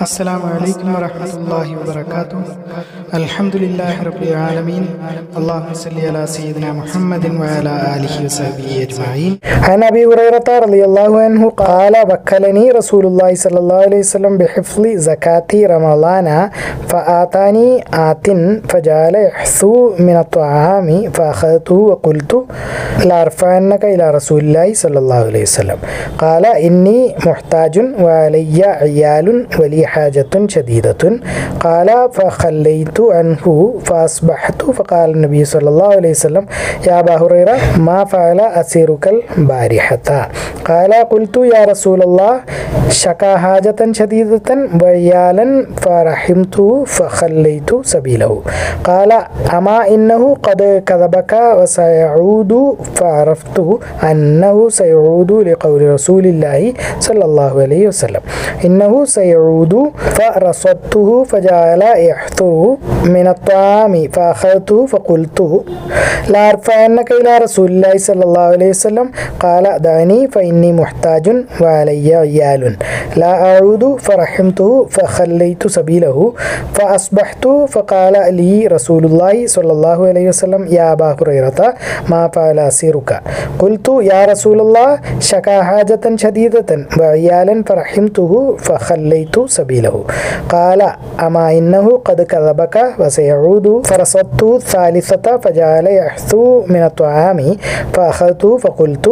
السلام عليكم ورحمة الله وبركاته. الحمد لله رب العالمين. اللهم صل على سيدنا محمد وعلى آله وصحبه أجمعين. عن أبي هريرة رضي الله عنه قال وكلني رسول الله صلى الله عليه وسلم بحفظ زكاة رمضان فآتاني آت فجعل يحثو من الطعام فأخذته وقلت لأرفعنك إلى رسول الله صلى الله عليه وسلم قال إني محتاج وعلي عيال ولي حاجة شديدة. قال فخليت عنه فأصبحت. فقال النبي صلى الله عليه وسلم يا أبا هريرة ما فعل أسيرك البارحة. قال قلت يا رسول الله شكا حاجة شديدة وعيالا فرحمته فخليت سبيله. قال أما إنه قد كذبك وسيعود فعرفت أنه سيعود لقول رسول الله صلى الله عليه وسلم. إنه سيعود فرصدته فجعل يحثر من الطعام فأخذته فقلت لا أرفعنك إلى رسول الله صلى الله عليه وسلم. قال دعني فإني محتاج وعلي عيال. لا أعود فرحمته فخليت سبيله فأصبحت فقال لي رسول الله صلى الله عليه وسلم يا أبا هريرة ما فعل أسيرك؟ قلت يا رسول الله شكا حاجة شديدة وعيالا فرحمته فخليت سبيله قال أما إنه قد كذبك وسيعود فرصدت الثالثة فجعل يحثو من الطعام فأخذته فقلت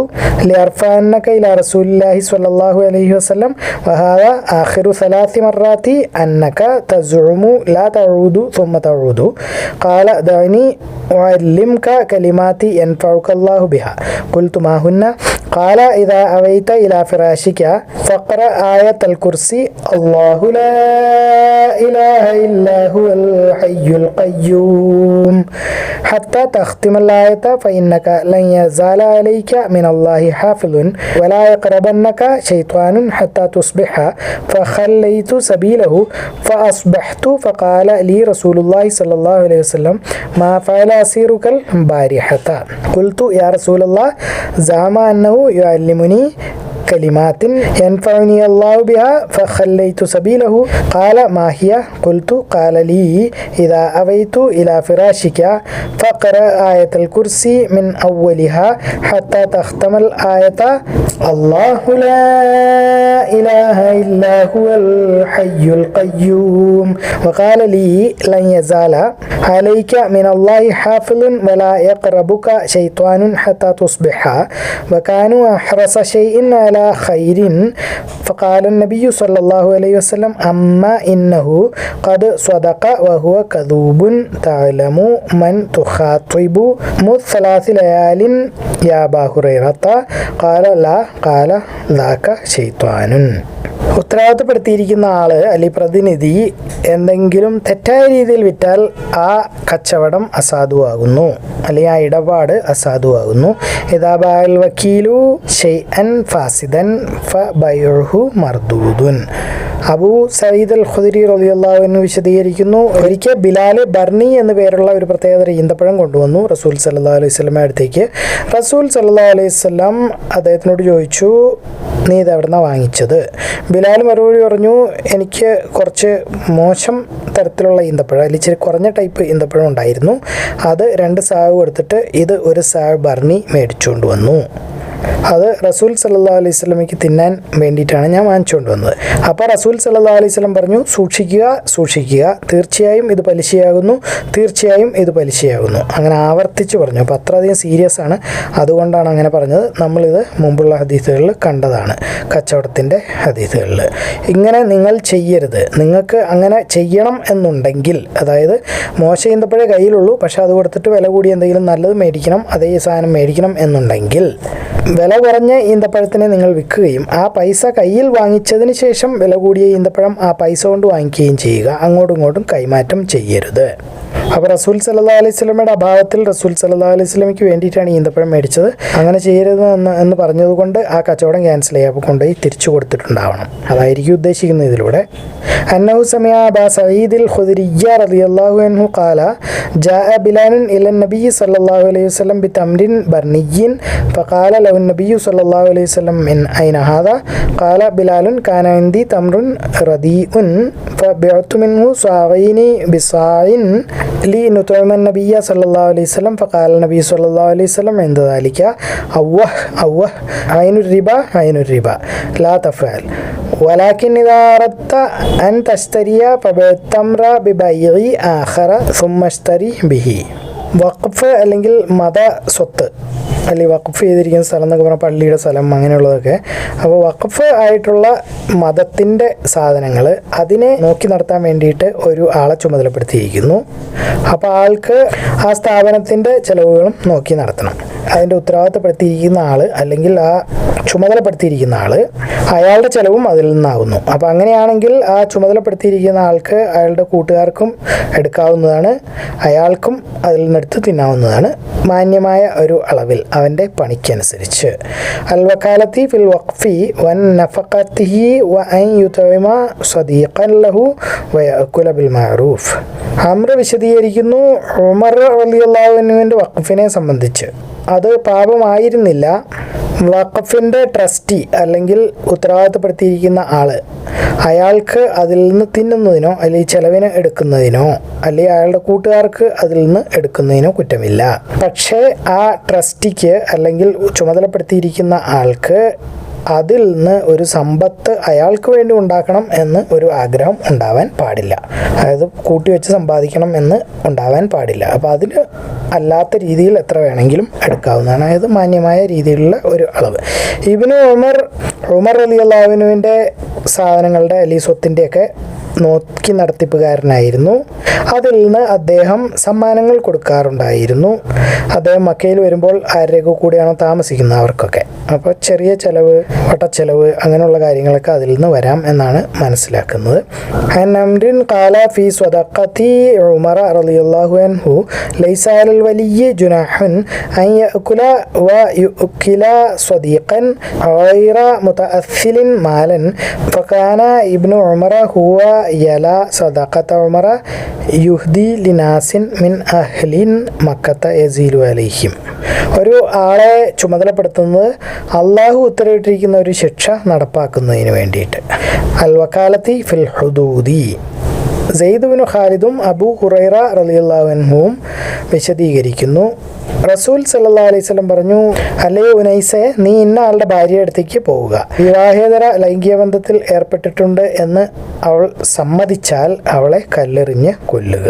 لأرفعنك إلى رسول الله صلى الله عليه وسلم وهذا آخر ثلاث مرات أنك تزعم لا تعود ثم تعود. قال دعني أعلمك كلمات ينفعك الله بها. قلت ما هن؟ قال إذا أويت إلى فراشك فاقرأ آية الكرسي. الله لا إله إلا هو الحي القيوم. حتى تختم الآية فإنك لن يزال عليك من الله حافظ ولا يقربنك شيطان حتى تصبح. فخليت سبيله فأصبحت فقال لي رسول الله صلى الله عليه وسلم ما فعل أسيرك البارحة؟ قلت يا رسول الله زعم أنه يعلمني كلمات ينفعني الله بها فخليت سبيله. قال ما هي؟ قلت قال لي إذا أويت إلى فراشك فقرأ آية الكرسي من أولها حتى تختم الآية. الله لا إله إلا هو الحي القيوم. وقال لي لن يزال عليك من الله حافظ ولا يقربك شيطان حتى تصبح. وكانوا أحرص شيء على خير فقال النبي صلى الله عليه وسلم أما إنه قد صدق وهو كذوب تعلم من تخاطب مذ ثلاث ليال يا أبا هريرة قال لا قال ذاك شيطان ഉത്തരവാദിത്തപ്പെടുത്തിയിരിക്കുന്ന ആള് അല്ലെങ്കിൽ പ്രതിനിധി എന്തെങ്കിലും തെറ്റായ രീതിയിൽ വിറ്റാൽ ആ കച്ചവടം അസാധുവാകുന്നു അല്ലെങ്കിൽ ആ ഇടപാട് അസാധുവാകുന്നു യഥാബാൽ വക്കീലു ഷെയ്അൻ ഫാസിദൻ ഫ ബയുഹു മർദൂദുൻ അബൂ സയ്യിദ് അൽ ഖുദരി റളിയല്ലാഹു അൻഹു വിശദീകരിക്കുന്നു. ഒരിക്കൽ ബിലാൽ ബർണി എന്ന പേരുള്ള ഒരു പ്രത്യേകതര ഈന്തപ്പഴം കൊണ്ടുവന്നു റസൂൽ സല്ലല്ലാഹു അലൈഹി സ്വലമെ അടുത്തേക്ക്. റസൂൽ സല്ലല്ലാഹു അലൈഹി വസല്ലം അദ്ദേഹത്തിനോട് ചോദിച്ചു നീ ഇത് എവിടുന്നാ വാങ്ങിച്ചത്? ബിലാൽ മറുപടി പറഞ്ഞു എനിക്ക് കുറച്ച് മോശം തരത്തിലുള്ള ഈന്തപ്പഴം അല്ലെങ്കിൽ ഇച്ചിരി കുറഞ്ഞ ടൈപ്പ് ഈന്തപ്പഴം ഉണ്ടായിരുന്നു. അത് രണ്ട് സാവ് എടുത്തിട്ട് ഇത് ഒരു സാവ് ബർണി മേടിച്ചുകൊണ്ട് വന്നു. അത് റസൂൽ സല്ലാ അലൈഹി സ്വലമയ്ക്ക് തിന്നാൻ വേണ്ടിയിട്ടാണ് ഞാൻ വാങ്ങിച്ചുകൊണ്ട് വന്നത്. അപ്പോൾ റസൂൽ സല്ലാ അലൈഹി പറഞ്ഞു സൂക്ഷിക്കുക സൂക്ഷിക്കുക. തീർച്ചയായും ഇത് പലിശയാകുന്നു തീർച്ചയായും ഇത് പലിശയാകുന്നു. അങ്ങനെ ആവർത്തിച്ച് പറഞ്ഞു. അപ്പോൾ അത്രയധികം സീരിയസ് ആണ്. അതുകൊണ്ടാണ് അങ്ങനെ പറഞ്ഞത്. നമ്മളിത് മുമ്പുള്ള ഹദീസുകളിൽ കണ്ടതാണ്. കച്ചവടത്തിന്റെ ഹദീസുകളിൽ. ഇങ്ങനെ നിങ്ങൾ ചെയ്യരുത്. നിങ്ങൾക്ക് അങ്ങനെ ചെയ്യണം എന്നുണ്ടെങ്കിൽ അതായത് മോശം ഈന്തപ്പഴേ കയ്യിലുള്ളൂ പക്ഷേ അത് കൊടുത്തിട്ട് വില കൂടി എന്തെങ്കിലും നല്ലത് മേടിക്കണം അതേ സാധനം മേടിക്കണം എന്നുണ്ടെങ്കിൽ വില കുറഞ്ഞ ഈന്തപ്പഴത്തിനെ നിങ്ങൾ വിൽക്കുകയും ആ പൈസ കയ്യിൽ വാങ്ങിച്ചതിന് ശേഷം വില കൂടിയ ഈന്തപ്പഴം ആ പൈസ കൊണ്ട് വാങ്ങിക്കുകയും ചെയ്യുക. അങ്ങോട്ടും ഇങ്ങോട്ടും കൈമാറ്റം ചെയ്യരുത്. അപ്പൊ റസൂൽ സല്ലാ അലൈഹി സ്വലമയുടെ അഭാവത്തിൽ റസൂൽ സല്ലാ അലൈഹി സ്വലമിക്ക് വേണ്ടിയിട്ടാണ് ഈന്തപ്പഴം മേടിച്ചത്. അങ്ങനെ ചെയ്യരുത് എന്ന് എന്ന് പറഞ്ഞതുകൊണ്ട് ആ കച്ചവടം ക്യാൻസൽ ചെയ്യുക അപ്പോൾ കൊണ്ടുപോയി തിരിച്ചു കൊടുത്തിട്ടുണ്ടാവണം. അതായിരിക്കും ഉദ്ദേശിക്കുന്നത് ഇതിലൂടെ. അന്നഹു റളിയല്ലാഹു അൻഹു ഖാല ജാഅ സല്ലല്ലാഹു അലൈഹി വസല്ലം ബി തംരിൻ ബർനിയ്യിൻ ഫഖാല സല്ലല്ലാഹു അലൈഹി വസല്ലം ഐന ഖാല ബിലാലുൻ കാന തംറുൻ റദീഉൻ മിൻഹു لنطعم النبي صلى الله عليه وسلم فقال النبي صلى الله عليه وسلم عند ذلك أوه أوه عين الربا عين الربا لا تفعل ولكن إذا أردت أن تشتري فبيع التمر ببيع آخر ثم اشتري به വഖഫ് അല്ലെങ്കിൽ മത സ്വത്ത് അല്ലെങ്കിൽ വഖഫ് ചെയ്തിരിക്കുന്ന സ്ഥലം എന്നൊക്കെ പറഞ്ഞാൽ പള്ളിയുടെ സ്ഥലം അങ്ങനെയുള്ളതൊക്കെ. അപ്പോൾ വഖഫ് ആയിട്ടുള്ള മതത്തിന്റെ സാധനങ്ങൾ അതിനെ നോക്കി നടത്താൻ വേണ്ടിയിട്ട് ഒരു ആളെ ചുമതലപ്പെടുത്തിയിരിക്കുന്നു. അപ്പോൾ ആൾക്ക് ആ സ്ഥാപനത്തിന്റെ ചിലവുകളും നോക്കി നടത്തണം. അതിന്റെ ഉത്തരവാദിത്തപ്പെടുത്തിയിരിക്കുന്ന ആൾ അല്ലെങ്കിൽ ആ ചുമതലപ്പെടുത്തിയിരിക്കുന്ന ആൾ അയാളുടെ ചിലവും അതിൽ നിന്നാകുന്നു. അപ്പോൾ അങ്ങനെയാണെങ്കിൽ ആ ചുമതലപ്പെടുത്തിയിരിക്കുന്ന ആൾക്ക് അയാളുടെ കൂട്ടുകാർക്കും എടുക്കാവുന്നതാണ്. അയാൾക്കും അതിൽ നിന്നെടുത്ത് തിന്നാവുന്നതാണ്. മാന്യമായ ഒരു അളവിൽ. അവന്റെ പണിക്കനുസരിച്ച്. അൽവക്കാലത്തി ഫിൽ വഖഫി വൻ നഫഖത്തിഹി വ അൻ സദീഖൻ ലഹു വയഅകുല ബിൽ മഅറൂഫ്. അമ്ര വിശദീകരിക്കുന്നു ഉമർ റളിയല്ലാഹു അൻഹുവിന്റെ വഖഫിനെ സംബന്ധിച്ച്. അത് പാപമായിരുന്നില്ല. വഖഫിന്റെ ട്രസ്റ്റി അല്ലെങ്കിൽ ഉത്തരവാദിത്തപ്പെടുത്തിയിരിക്കുന്ന ആൾ അയാൾക്ക് അതിൽ നിന്ന് തിന്നുന്നതിനോ അല്ലെങ്കിൽ ചെലവിന് എടുക്കുന്നതിനോ അല്ലെങ്കിൽ അയാളുടെ കൂട്ടുകാർക്ക് അതിൽ നിന്ന് എടുക്കുന്നതിനോ കുറ്റമില്ല. പക്ഷേ ആ ട്രസ്റ്റിക്ക് അല്ലെങ്കിൽ ചുമതലപ്പെടുത്തിയിരിക്കുന്ന ആൾക്ക് അതിൽ നിന്ന് ഒരു സമ്പത്ത് അയാൾക്ക് വേണ്ടി ഉണ്ടാക്കണം എന്ന് ഒരു ആഗ്രഹം ഉണ്ടാവാൻ പാടില്ല. അതായത് കൂട്ടി വെച്ച് സമ്പാദിക്കണം എന്ന് ഉണ്ടാവാൻ പാടില്ല. അപ്പോൾ അതിന് അല്ലാത്ത രീതിയിൽ എത്ര വേണമെങ്കിലും എടുക്കാവുന്നതാണ്. അതായത് മാന്യമായ രീതിയിലുള്ള ഒരു അളവ്. ഇബിന് ഉമർ ഉമർ അലി അള്ളാഹുവിനുവിന്റെ സാധനങ്ങളുടെ അല്ലെങ്കിൽ സ്വത്തിന്റെയൊക്കെ നോക്കി നടത്തിപ്പുകാരനായിരുന്നു. അതിൽ നിന്ന് അദ്ദേഹം സമ്മാനങ്ങൾ കൊടുക്കാറുണ്ടായിരുന്നു. അദ്ദേഹം മക്കയിൽ വരുമ്പോൾ ആരുടെയൊക്കെ കൂടിയാണോ താമസിക്കുന്നത് അവർക്കൊക്കെ. അപ്പോൾ ചെറിയ ചിലവ് വട്ടച്ചെലവ് അങ്ങനെയുള്ള കാര്യങ്ങളൊക്കെ അതിൽ നിന്ന് വരാം എന്നാണ് മനസ്സിലാക്കുന്നത്. അനംറിൻ റളിയല്ലാഹു അൻഹു വ ഇബ്നു ഉമറ ഹുവ യല സദാഖത്ത ഉമറ യുഹ്ദി ലിനാസിൻ മിൻ അഹ്ലിൻ മക്കത്ത എസീലു അലൈഹിം ഒരു ആളെ ചുമതലപ്പെടുത്തുന്നത് അള്ളാഹു ഉത്തരവിട്ടിരിക്കുന്ന ഒരു ശിക്ഷ നടപ്പാക്കുന്നതിന് വേണ്ടിയിട്ട്. അൽവക്കാലത്തി ഫിൽ ഹുദൂദി. സെയ്ദുബിനു ഖാലിദും അബു ഹുറൈറ റലിയുള്ളവൻഹുവും വിശദീകരിക്കുന്നു. റസൂൽ സല്ലാ അലൈഹി സ്വലം പറഞ്ഞു അല്ലേ ഉനൈസെ നീ ഇന്ന ആളുടെ ഭാര്യ അടുത്തേക്ക് പോവുക വിവാഹേതര ലൈംഗിക ബന്ധത്തിൽ ഏർപ്പെട്ടിട്ടുണ്ട് എന്ന് അവൾ സമ്മതിച്ചാൽ അവളെ കല്ലെറിഞ്ഞ് കൊല്ലുക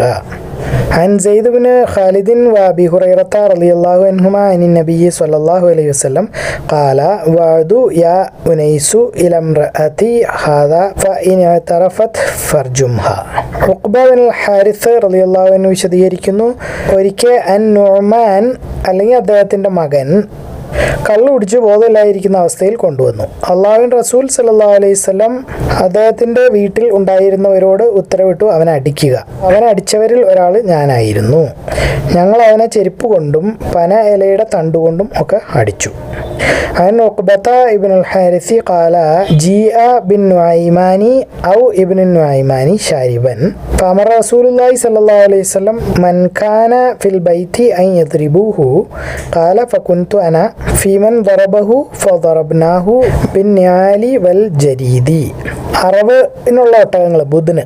عن زيد بن خالد وابي هريرة رضي الله عنهما عن النبي صلى الله عليه وسلم قال وعد يا أنيس إلى امرأتي هذا فإن اعترفت فارجمها ഉഖ്ബ ബിൻ ഹാരിസ് റളിയല്ലാഹു അൻഹു വിശദീകരിക്കുന്നു ഒരിക്കൽ അൻ നുഅ്മാൻ അല്ലെങ്കിൽ അദ്ദേഹത്തിന്റെ മകൻ കള്ളു കുടിച്ച് ബോധമില്ലായിരിക്കുന്ന അവസ്ഥയിൽ കൊണ്ടുവന്നു. അള്ളാഹുവിൻ റസൂൽ സല്ലാ അലൈഹി സ്വലം അദ്ദേഹത്തിന്റെ വീട്ടിൽ ഉണ്ടായിരുന്നവരോട് ഉത്തരവിട്ടു അവനെ അടിക്കുക. അവനെ അടിച്ചവരിൽ ഒരാൾ ഞാനായിരുന്നു. ഞങ്ങൾ അവനെ ചെരുപ്പ് കൊണ്ടും പന ഇലയുടെ തണ്ടുകൊണ്ടും ഒക്കെ അടിച്ചു. عن عقبة ابن الحارث قال جيء بالنعيمان أو ابن النعيمان شاربا فأمر رسول الله صلى الله عليه وسلم من كان في البيت أن يضربوه قال فكنت أنا في من ضربه فضربناه بالنعال والجريد അറവിനുള്ള ഒട്ടകങ്ങൾ ബുധന്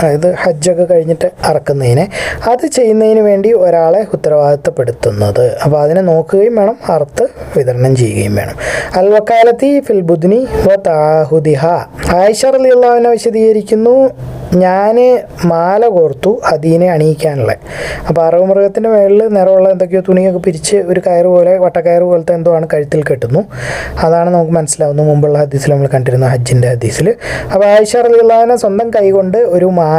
അതായത് ഹജ്ജൊക്കെ കഴിഞ്ഞിട്ട് അറക്കുന്നതിനെ അത് ചെയ്യുന്നതിന് വേണ്ടി ഒരാളെ ഉത്തരവാദിത്തപ്പെടുത്തുന്നത്. അപ്പോൾ അതിനെ നോക്കുകയും വേണം അറുത്ത് വിതരണം ചെയ്യുകയും വേണം. അൽ വക്കാലത്തി ഫിൽ ബുദ്നി വ താഹുദിഹ. ആയിഷ റളിയല്ലാഹുവിനെ വിശദീകരിക്കുന്നു ഞാൻ മാല കോർത്തു അതീനെ അണിയിക്കാനുള്ള. അപ്പോൾ അറവ് മൃഗത്തിന്റെ മേളിൽ നിറമുള്ള എന്തൊക്കെയോ തുണിയൊക്കെ പിരിച്ച് ഒരു കയറ് പോലെ വട്ടക്കയറ് പോലത്തെ എന്തോ ആണ് കഴുത്തിൽ കെട്ടുന്നു. അതാണ് നമുക്ക് മനസ്സിലാവുന്നത്. മുമ്പുള്ള ഹദീസിൽ നമ്മൾ കണ്ടിരുന്ന ഹജ്ജിന്റെ ഹദീസിൽ അപ്പോൾ ആയിഷ റളിയല്ലാഹുവിനെ സ്വന്തം കൈകൊണ്ട് ഒരു മാല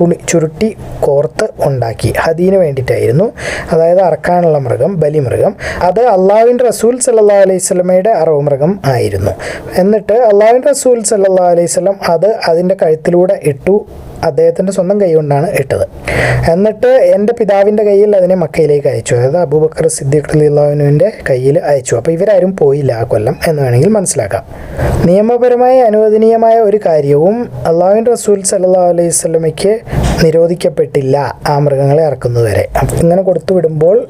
തുണി ചുരുട്ടി കോർത്ത് ഉണ്ടാക്കി. ഹദീന് വേണ്ടിയിട്ടായിരുന്നു. അതായത് അറക്കാനുള്ള മൃഗം ബലിമൃഗം. അത് അള്ളാഹുവിന്റെ റസൂൽ സല്ലാ അലൈഹി സ്വലമയുടെ അറവ് മൃഗം ആയിരുന്നു. എന്നിട്ട് അള്ളാഹുവിന്റെ റസൂൽ സല്ലാ അലൈഹി സ്വലം അത് അതിന്റെ കഴുത്തിലൂടെ ഇട്ടു അദ്ദേഹത്തിന്റെ സ്വന്തം കൈ കൊണ്ടാണ് ഇട്ടത്. എന്നിട്ട് എന്റെ പിതാവിന്റെ കയ്യിൽ അതിനെ മക്കയിലേക്ക് അയച്ചു. അതായത് അബൂബക്കർ സിദ്ദീഖ് അലിള്ളാഹുവിന്റെ കയ്യിൽ അയച്ചു. അപ്പോൾ ഇവരാരും പോയില്ല ആ കൊല്ലം എന്ന് വേണമെങ്കിൽ മനസ്സിലാക്കാം. നിയമപരമായി അനുവദനീയമായ ഒരു കാര്യവും അള്ളാഹുവിൻ റസൂൽ സല്ലാ അലൈഹി സ്വലമയ്ക്ക് നിരോധിക്കപ്പെട്ടില്ല ആ മൃഗങ്ങളെ ഇറക്കുന്നതുവരെ ഇങ്ങനെ കൊടുത്തു വിടുമ്പോൾ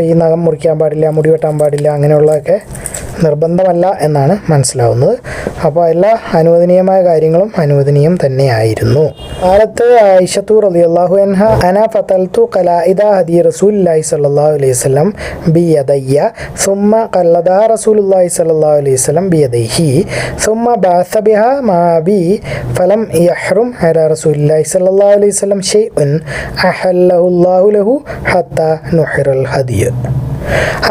ഈ നഖം മുറിക്കാൻ പാടില്ല മുടി വെട്ടാൻ പാടില്ല അങ്ങനെയുള്ളതൊക്കെ നിർബന്ധമല്ല എന്നാണ് മനസ്സിലാവുന്നത്. അപ്പോൾ എല്ലാ അനുവദനീയമായ കാര്യങ്ങളും അനുവദനീയം തന്നെയായിരുന്നു. കാലത്ത് ഐഷത്തു അലി അള്ളാഹു അൻഹ അന ഫതൽത്തു കലാഇദ ഹദി റസൂലി സല്ലാഹു അലൈഹി സ്വലം ബി യദയ്യ സുമ്മ കല്ലദ റസൂലുല്ലാഹി സല്ലാഹു അലൈഹി വസ്ലം ബി യദൈഹി സുമ്മ ബാസബിഹ മാ ബി ഫലം യഹ്റും ഹര റസൂലി സല്ലാഹു അലൈഹി സ്വലം ഷെയ് ഉൻ ലഹു ഹത്ത നുഹ്റൽ ഹദിയ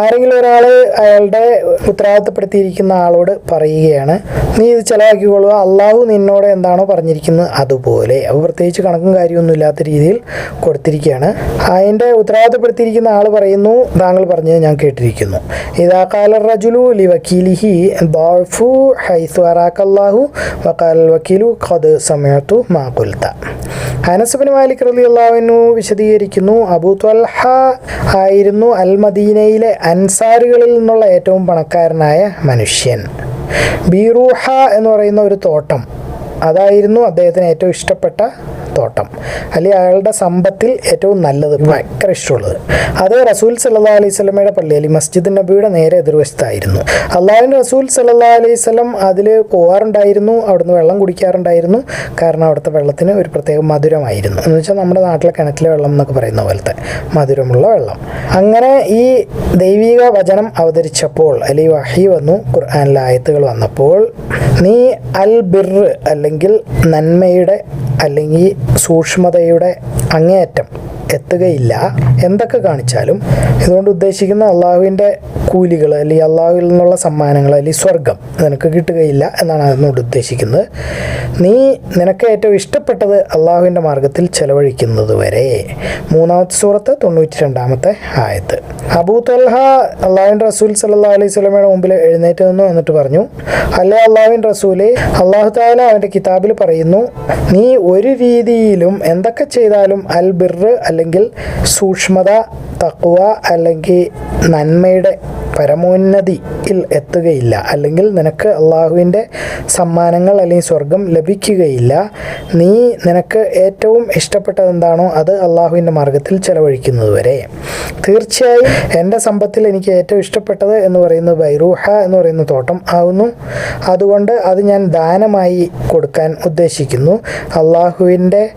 ആരെങ്കിലും ഒരാൾ അയാളുടെ ഉത്തരവാദിത്തപ്പെടുത്തിയിരിക്കുന്ന ആളോട് പറയുകയാണ് നീ ഇത് ചിലവാക്കിക്കൊള്ളുക. അള്ളാഹു നിന്നോട് എന്താണോ പറഞ്ഞിരിക്കുന്നത് അതുപോലെ. അപ്പോൾ പ്രത്യേകിച്ച് കണക്കും കാര്യമൊന്നും ഇല്ലാത്ത രീതിയിൽ കൊടുത്തിരിക്കുകയാണ്. അതിന്റെ ഉത്തരവാദിത്തപ്പെടുത്തിയിരിക്കുന്ന ആൾ പറയുന്നു താങ്കൾ പറഞ്ഞത് ഞാൻ കേട്ടിരിക്കുന്നു. ഇതാ കാല റജുലു ലി വക്കീലിഹി ബാഫു ഹൈസു അറാഖല്ലാഹു വക്കാൽ വക്കീലു ഖദ് സമയത്തു മാകുൽത്ത അനസുബിൻ മാലിക് അള്ളാഹുവിനു വിശദീകരിക്കുന്നു അബു ത്വൽഹ ആയിരുന്നു അൽ മദീനയിലെ അൻസാറുകളിൽ നിന്നുള്ള ഏറ്റവും പണക്കാരനായ മനുഷ്യൻ. ബീറൂഹ എന്ന് പറയുന്ന ഒരു തോട്ടം. അതായിരുന്നു അദ്ദേഹത്തിന് ഏറ്റവും ഇഷ്ടപ്പെട്ട തോട്ടം. അല്ലെങ്കിൽ അയാളുടെ സമ്പത്തിൽ ഏറ്റവും നല്ലത് ഭയങ്കര ഇഷ്ടമുള്ളത്. അത് റസൂൽ സല്ലാ അലൈഹി സ്വലമയുടെ പള്ളി അല്ലെങ്കിൽ മസ്ജിദ് നബിയുടെ നേരെ എതിർവശത്തായിരുന്നു. അള്ളാഹുവിന്റെ റസൂൽ സല്ലാ അലൈഹി സ്വലം അതിൽ പോകാറുണ്ടായിരുന്നു അവിടുന്ന് വെള്ളം കുടിക്കാറുണ്ടായിരുന്നു. കാരണം അവിടുത്തെ വെള്ളത്തിന് ഒരു പ്രത്യേക മധുരമായിരുന്നു. എന്ന് വെച്ചാൽ നമ്മുടെ നാട്ടിലെ കിണറ്റിലെ വെള്ളം എന്നൊക്കെ പറയുന്ന പോലത്തെ മധുരമുള്ള വെള്ളം. അങ്ങനെ ഈ ദൈവിക വചനം അവതരിച്ചപ്പോൾ അല്ലെങ്കിൽ വഹി വന്നു ഖുർആാനിലെ ആയത്തുകൾ വന്നപ്പോൾ നീ അൽ ബിർ അല്ലെങ്കിൽ നന്മയുടെ അല്ലെങ്കിൽ സൂക്ഷ്മതയുടെ അങ്ങേയറ്റം എത്തുകയില്ല. എന്തൊക്കെ കാണിച്ചാലും ഇതുകൊണ്ട് ഉദ്ദേശിക്കുന്ന അള്ളാഹുവിന്റെ കൂലികൾ അല്ലെങ്കിൽ അള്ളാഹുവിൽ നിന്നുള്ള സമ്മാനങ്ങൾ അല്ലെങ്കിൽ സ്വർഗം നിനക്ക് കിട്ടുകയില്ല എന്നാണ് അതിനോട് ഉദ്ദേശിക്കുന്നത്. നീ നിനക്ക് ഏറ്റവും ഇഷ്ടപ്പെട്ടത് അള്ളാഹുവിന്റെ മാർഗത്തിൽ ചെലവഴിക്കുന്നത് വരെ. മൂന്നാമത്തെ സൂറത്ത് തൊണ്ണൂറ്റി രണ്ടാമത്തെ ആയത്ത്. അബൂ തൽഹ അള്ളാഹുവിന്റെ റസൂൽ സല്ലാ അലൈഹി സ്വലമയുടെ മുമ്പിൽ എഴുന്നേറ്റ് നിന്നു എന്നിട്ട് പറഞ്ഞു അല്ലേ അള്ളാഹുവിൻ റസൂലെ അള്ളാഹു താല അവന്റെ കിതാബിൽ പറയുന്നു നീ ഒരു രീതിയിലും എന്തൊക്കെ ചെയ്താലും അൽ ബിർ അല്ലെങ്കിൽ സൂക്ഷ്മത തക്കുവ അല്ലെങ്കിൽ നന്മയുടെ പരമോന്നതിയിൽ എത്തുകയില്ല. അല്ലെങ്കിൽ നിനക്ക് അള്ളാഹുവിന്റെ സമ്മാനങ്ങൾ അല്ലെങ്കിൽ സ്വർഗം ലഭിക്കുകയില്ല. നീ നിനക്ക് ഏറ്റവും ഇഷ്ടപ്പെട്ടത് എന്താണോ അത് അള്ളാഹുവിന്റെ മാർഗത്തിൽ ചെലവഴിക്കുന്നത് വരെ. തീർച്ചയായും എന്റെ സമ്പത്തിൽ എനിക്ക് ഏറ്റവും ഇഷ്ടപ്പെട്ടത് എന്ന് പറയുന്നത് ബൈറൂഹ എന്ന് പറയുന്ന തോട്ടം ആകുന്നു അതുകൊണ്ട് അത് ഞാൻ ദാനമായി കൊടുക്കാൻ ഉദ്ദേശിക്കുന്നു. അള്ളാഹുവിന്റെ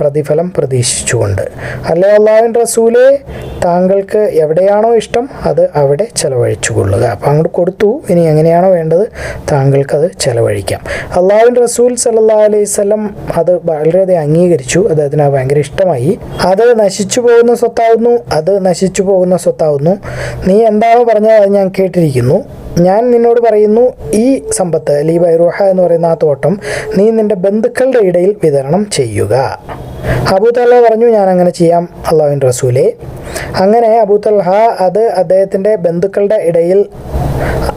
പ്രതിഫലം പ്രതീക്ഷിച്ചുകൊണ്ട്. അല്ലേ അള്ളാഹുവിൻ റസൂലെ? താങ്കൾക്ക് എവിടെയാണോ ഇഷ്ടം അത് അവിടെ ചെലവഴിച്ചു കൊള്ളുക അപ്പം അങ്ങോട്ട് കൊടുത്തു. ഇനി എങ്ങനെയാണോ വേണ്ടത് താങ്കൾക്കത് ചെലവഴിക്കാം. അള്ളാഹുൻ റസൂൽ സല്ലാ അലൈഹി സ്വലം അത് വളരെയധികം അംഗീകരിച്ചു. അത് അതിന് ഭയങ്കര ഇഷ്ടമായി. അത് നശിച്ചു പോകുന്ന സ്വത്താവുന്നു. അത് നശിച്ചു പോകുന്ന സ്വത്താവുന്നു. നീ എന്താണോ പറഞ്ഞത് അത് ഞാൻ കേട്ടിരിക്കുന്നു. ഞാൻ നിന്നോട് പറയുന്നു ഈ സമ്പത്ത് അലി ബൈറൂഹ എന്ന് പറയുന്ന ആ തോട്ടം നീ നിന്റെ ബന്ധുക്കളുടെ ഇടയിൽ വിതരണം ചെയ്യുക. അബൂതല പറഞ്ഞു ഞാൻ അങ്ങനെ ചെയ്യാം അള്ളാഹുവിൻ റസൂലെ. അങ്ങനെ അബൂത്തൽഹ തൽഹ അത് അദ്ദേഹത്തിന്റെ ബന്ധുക്കളുടെ ഇടയിൽ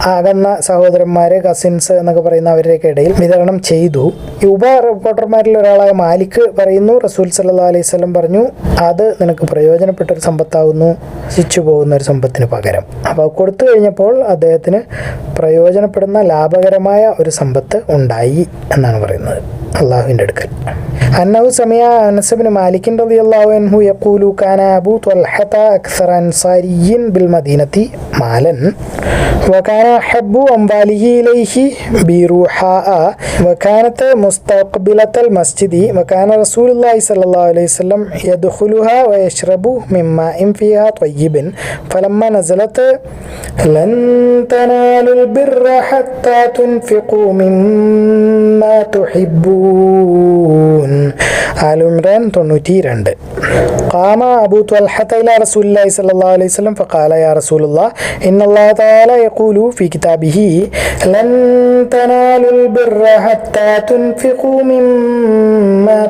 ആകുന്ന സഹോദരന്മാർ കസിൻസ് എന്നൊക്കെ പറയുന്ന അവരുടെയൊക്കെ ഇടയിൽ വിതരണം ചെയ്തു. ഈ ഉപ റിപ്പോർട്ടർമാരിൽ ഒരാളായ മാലിക് പറയുന്നു റസൂൽ സല്ലാ അലൈഹി സ്വലം പറഞ്ഞു അത് നിനക്ക് പ്രയോജനപ്പെട്ട ഒരു സമ്പത്താവുന്നു ശിച്ചു പോകുന്ന ഒരു സമ്പത്തിന് പകരം. അപ്പോൾ കൊടുത്തു കഴിഞ്ഞപ്പോൾ അദ്ദേഹത്തിന് പ്രയോജനപ്പെടുന്ന ലാഭകരമായ ഒരു സമ്പത്ത് ഉണ്ടായി എന്നാണ് പറയുന്നത്. അള്ളാഹുവിന്റെ അടുക്കൽ. أنه سمع أنس بن مالك رضي الله عنه يقول كان أبو طلحة أكثر أنصاري بالمدينة مالا. وكان أحب أمواله إليه بروحاء. وكانت مستقبلة المسجد. وكان رسول الله صلى الله عليه وسلم يدخلها ويشرب من ماء فيها طيب. فلما نزلت لن تنالوا البر حتى تنفقوا مما تحبون. آل عمران തൊണ്ണൂറ്റി രണ്ട് قام أبو طلحة إلى رسول الله صلى الله عليه وسلم فقال يا رسول الله إن الله تعالى يقول في كتابه لن تنالوا البر حتى تنفقوا مما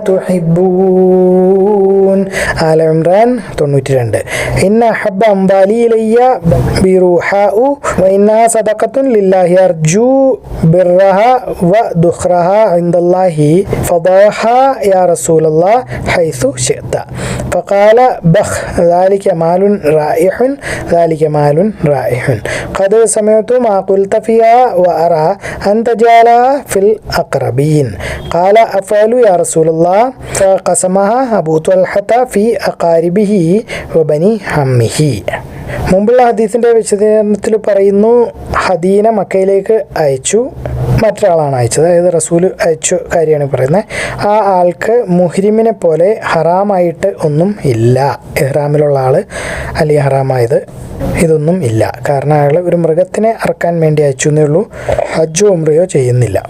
تحبون ആല ഇമ്രാൻ തൊണ്ണൂറ്റി രണ്ട് ഇന്ന ഹബ്ബ അംബാലി ഇലയ്യ ബിറുഹാഉ വഇന്ന സദഖത്തുൻ ലില്ലാഹി അർജു ബിർറഹ വ ദുഖ്റഹ ഇൻദല്ലാഹി ഫദാഹ الله حيث شئت. فقال بخ ذلك مال رائح ذلك مال رائح. قد سمعت ما قلت فيها وأرى أن تجعلها في الأقربين. قال أفعل يا رسول الله. فقسمها أبو طلحة في أقاربه وبني عمه. മുമ്പുള്ള ഹദീസിന്റെ വിശദീകരണത്തിൽ പറയുന്നു ഹദീന മക്കയിലേക്ക് അയച്ചു മറ്റൊരാളാണ് അയച്ചത്. അതായത് റസൂൽ അയച്ച കാര്യമാണ് പറയുന്നത്. ആ ആൾക്ക് മുഹ്രിമിനെ പോലെ ഹറാമായിട്ട് ഒന്നും ഇല്ല. ഇഹ്റാമിലുള്ള ആൾ അലി ഹറാമായത് ഇതൊന്നും ഇല്ല. കാരണം അയാൾ ഒരു മൃഗത്തിനെ അറക്കാൻ വേണ്ടി അയച്ചു എന്നേ ഉള്ളൂ. ഹജ്ജോ ഉമ്രയോ ചെയ്യുന്നില്ല.